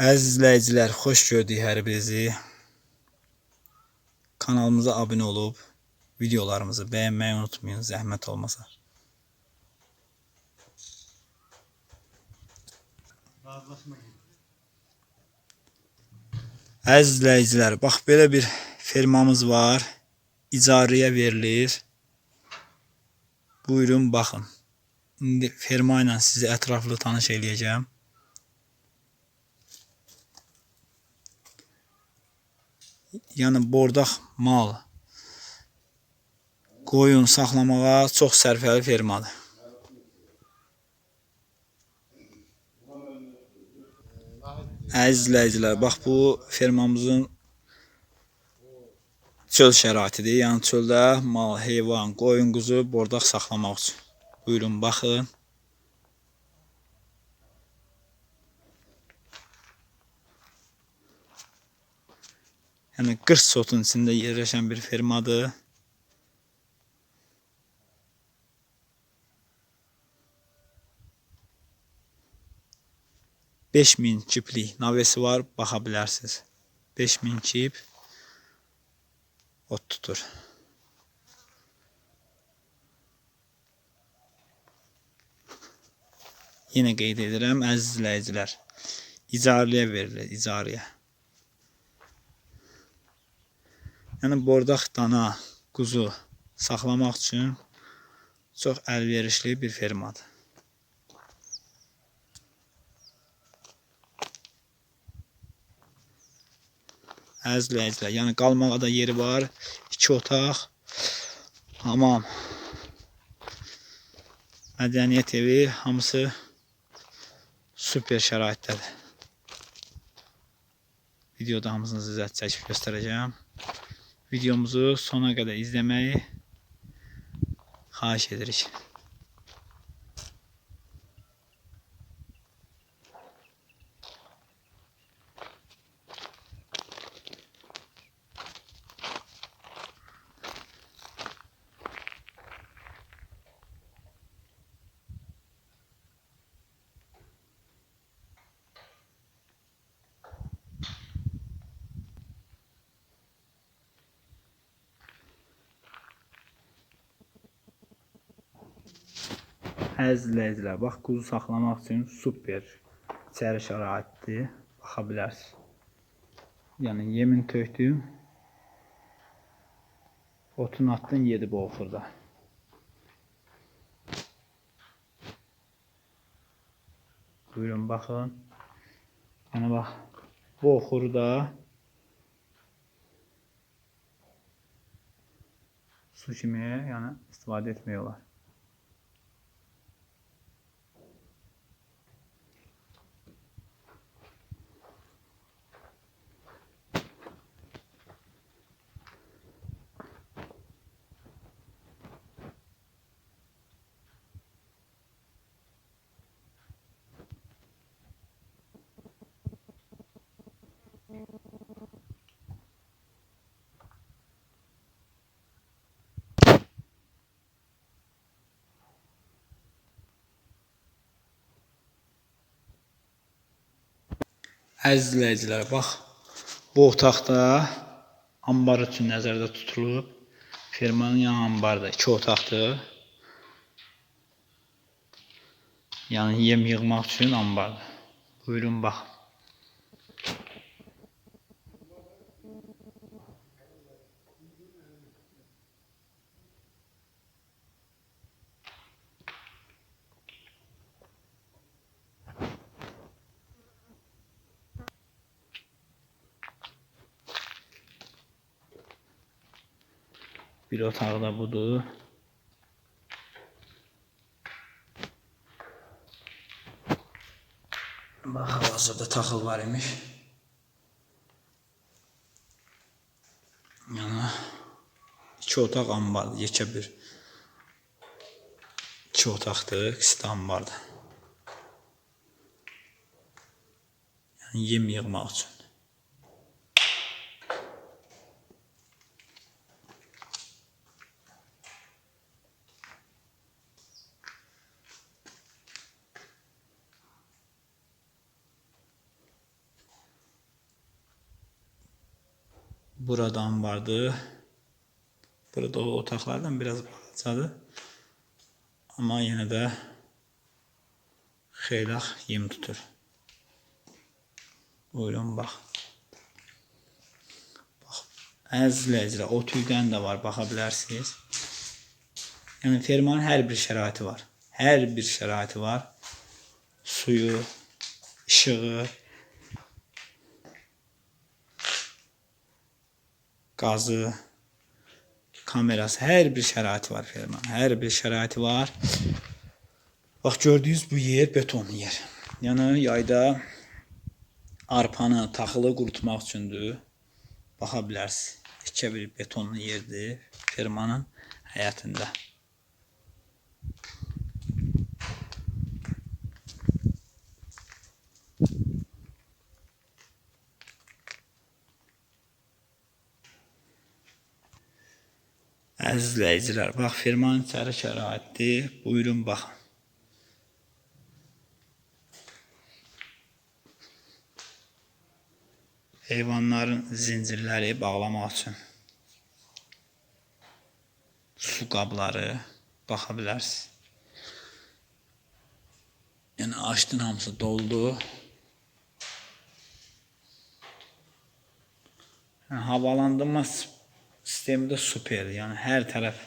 Əziz izləyicilər, xoş gördük hər birinizi. Kanalımıza abunə olub videolarımızı bəyənməyi unutmayın, zəhmət olmasa. Əziz izləyicilər, bax belə bir fermamız var. İcarəyə verilir. Buyurun baxın. İndi ferma sizi ətraflı tanış eləyəcəm. Yəni bordaq mal, qoyun saxlamağa çox sərfəli fermadır. Əziz izləyicilər, bax bu fermamızın çöl şəraitidir. Yəni çöldə mal, heyvan, qoyun, quzu, bordaq saxlamaq üçün. Buyurun baxın. Yəni 40 sotun içində yerləşən bir fermadır. Beş min kiplik navesi var, baxa bilərsiniz. 5000 kip ot tutur. Yenə qeyd edirəm, əziz izləyicilər. İcarəyə verilir, icarəyə. Yəni bordaq dana, quzu saxlamaq üçün çox əlverişli bir fermadır. Əziz izləyicilər, yəni qalmağa da yeri var. 2 otaq, hamam, mədəniyyət evi, hamısı super şəraitdədir. Videoda hamısını sizə çəkib göstərəcəm. Videomuzu sona qədər izləməyi xahiş edirik. İzləyicilər, bax quzu saxlamaq üçün super içəri şəraitdir. Baxa bilərsiniz. Yemin tökdüm. Otun atdın yedi bu oxurda. Buyurun baxın. Yəni bax bu oxurda su kimi yəni istifadə etmək olar. Əziz izləyicilər, bax bu otaqda ambar üçün nəzərdə tutulub. Fermanın yan ambarda iki otaqdır. Yəni yem yığmaq üçün ambardır. Buyurun bax. Bir otağı da budur. Bax hal-hazırda taxıl var imiş. Yəni iki otaq ambardır, yekə bir iki otaqdır, ikisi də ambardır. Yəni yem yığmaq üçün. Buradan vardı. Burada o otaqlardan biraz balacadır. Amma yenə də xeyli yem tutur. Buyurun bax. Bax, əziz izləyicilər, o tüydən də var, baxa bilərsiniz. Yəni fermanın hər bir şəraiti var. Hər bir şəraiti var. Suyu, işığı, qazı, kamerası, hər bir şəraiti var fermanın. Hər bir şəraiti var. Bax gördüyünüz bu yer beton yer. Yəni yayda arpanı taxılı qurutmaq üçündür. Baxa bilərsiniz. Təkcə bir betonlu yerdir fermanın həyətində. Əziz izləyicilər, bax firmanın içəri şəraitdir. Buyurun baxın. Heyvanların zincirləri bağlamaq üçün su qabları baxa bilərsiniz. Yəni açdın hamısı doldu. Yəni, havalandırma sistemi də superdir. Yəni hər tərəf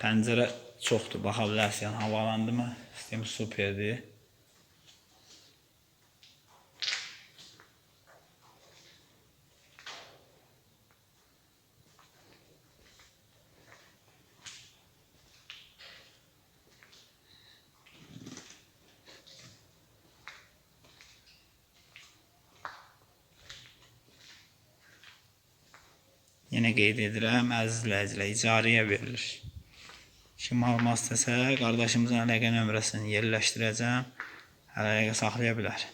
pəncərə çoxdur, baxa bilərsiniz. Yəni havalandırma sistemi superdir. Yenə qeyd edirəm, əziz izləyicilər, icarəyə verilir. Kim almaq istəsə, qardaşımızın əlaqə nömrəsini yerləşdirəcəm. Əlaqə saxlaya bilər.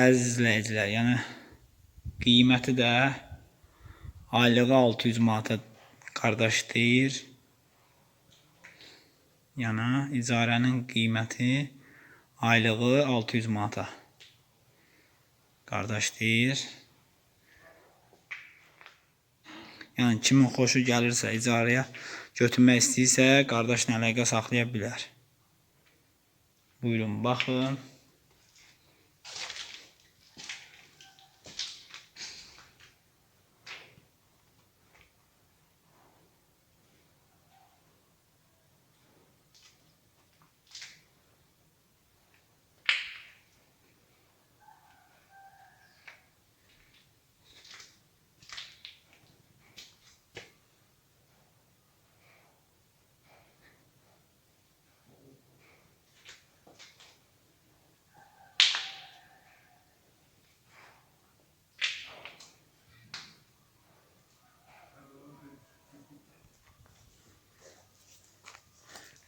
Əziz izləyicilər, yəni qiyməti də aylığı 600 manata qardaş deyir. Yəni icarənin qiyməti aylığı 600 manata. Qardaş deyir. Yəni kimin xoşu gəlirsə icarəyə götürmək istəyirsə, qardaşla əlaqə saxlaya bilər. Buyurun baxın.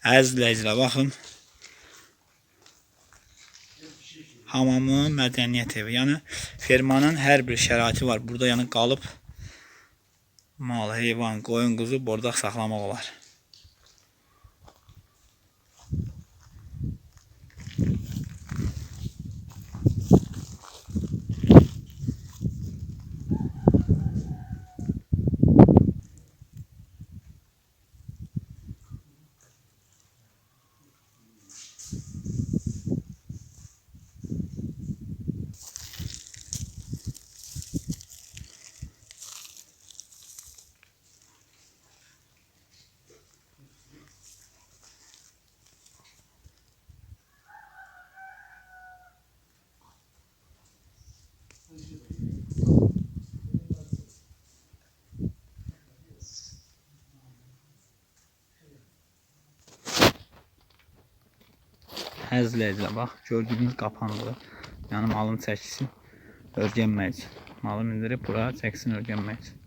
Əziz izləyicilər, baxın. Hamamın mədəniyyət evi. Yəni fermanın hər bir şəraiti var. Burada yəni qalıb mal, heyvan, qoyun, quzu burada saxlamaq olar. İzləyicilər, bax gördüyünüz qapandı. Yəni malın çəkisi örgənmək üçün. Malı mindirib bura çəkisini örgənmək üçün.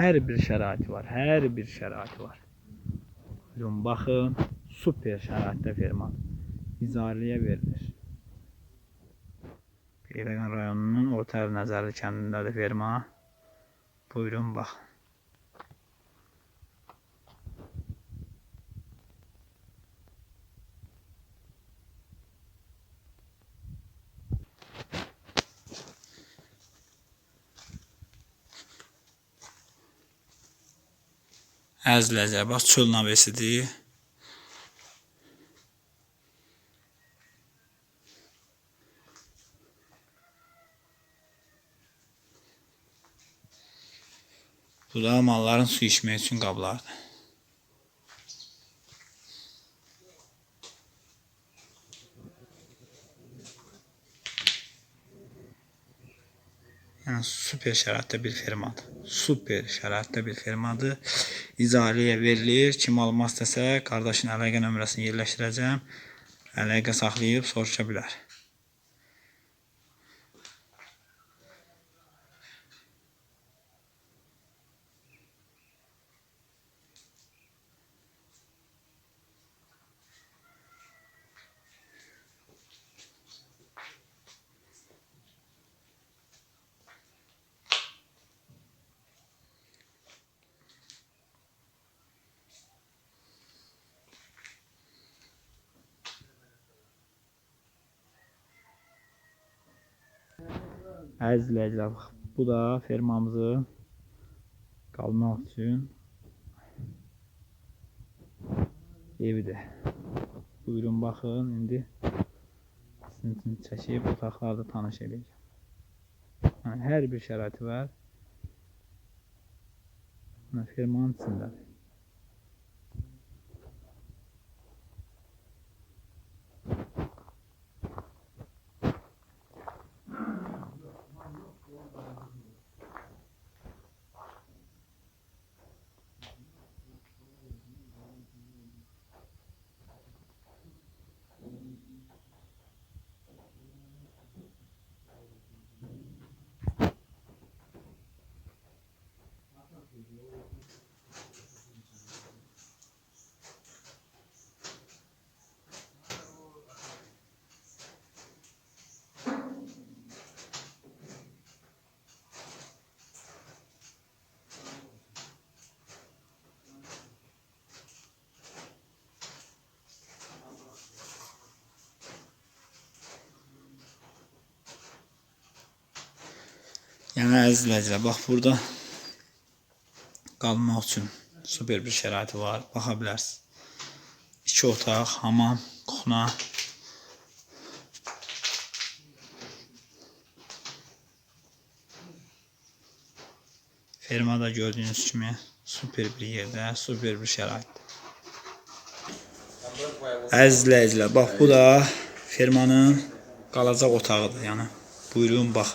Hər bir şəraiti var, hər bir şəraiti var. Buyurun baxın, super şəraitdə ferma. İcarəyə verilir. Beyləqan rayonunun Orta Nəzərli kəndindədir ferma. Buyurun bax. Əzizləyicilər, bax çöl navesidir. Bu da malların su içmək üçün qablardır. Yəni super şəraitdə bir fermadır. Super şəraitdə bir fermadır. İcarəyə verilir. Kim almaq istəsə, qardaşın əlaqə nömrəsini yerləşdirəcəm. Əlaqə saxlayıb soruşa bilər. Əziz izləyicilər, bax, bu da fermamızı qalmaq üçün evidir. Buyurun baxın, indi sizin üçün çəkib otaqlarda tanış edəcəm. Yəni, hər bir şəraiti var. Yəni, fermanın içindədir. Yəni əziz izləyicilər, bax burada qalmaq üçün super bir şəraiti var. Baxa bilərsiniz. İki otaq, hamam, kuxna. Fermada gördüyünüz kimi super bir yerdə, super bir şəraitdə. Əziz izləyicilər, bax bu da fermanın qalacaq otağıdır. Yəni buyurun bax.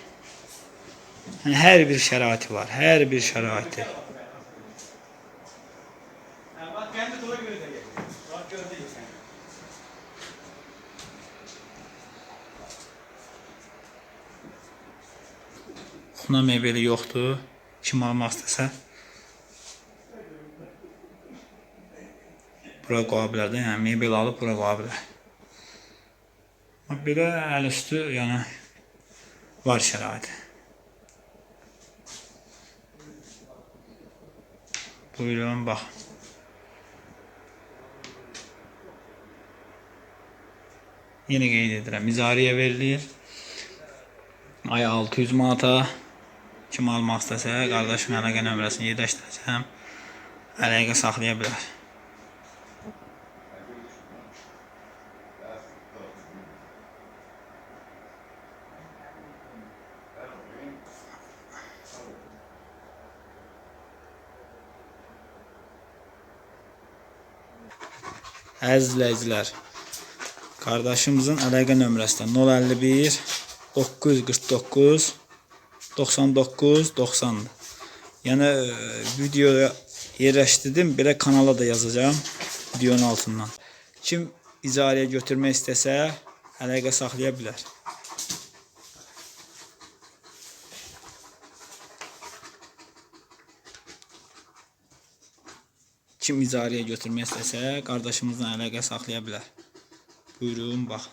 kendi toy göre de geliyor. Bak gördün sen. Xuna mebeli yoxdur. Kim almaq istəsə bura qoya bilər də, yəni mebel alıb bura qoya bilər. Əl üstü, yəni var şəraiti. Buyurun bax. Yenə qeyd edirəm, icarəyə verilir. Ay 600 manata kim almaq istəsə, qardaşın əlaqə nömrəsini yerləşdirəcəm. Əlaqə saxlaya bilər. Əziz izləyicilər, Qardaşımızın əlaqə nömrəsi də 051 949 99 90. Yəni e, videoya yerləşdirdim. Belə kanala da yazacağım videonun altından. Kim icarəyə götürmək istəsə, əlaqə saxlaya bilər. Kim icarəyə götürmək istəsə, qardaşımızla əlaqə saxlaya bilər. Buyurun, bax.